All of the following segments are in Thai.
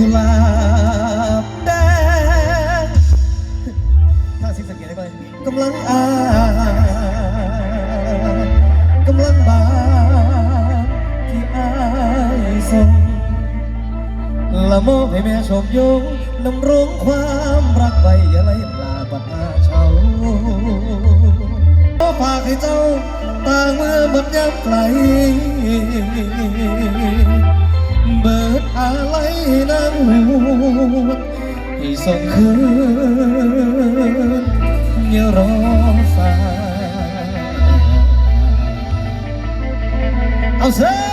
ุหลาบแดงถ้าสิสังเกตได้ไหมกำลังอากำลังบานที่อายส่งละโมบให้แม่ชมยงนำร้องความรักไว้อย่าไล่ลาบัดาเช้าฝากให้เจ้าตาเมื่อบัดยับไหล เบิดอะไรนั่งให้ส่งคืนอย่ารอฟ้าเอาเส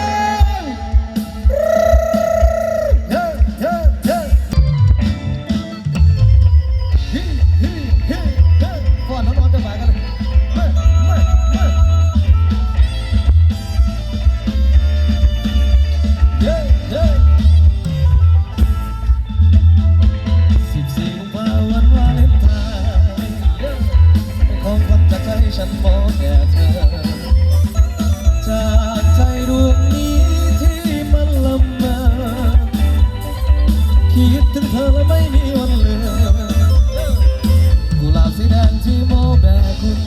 คิดถึงเธอแล้วไม่มีวันเลืมกุหลาบสีแดงที่โมแบกคุณ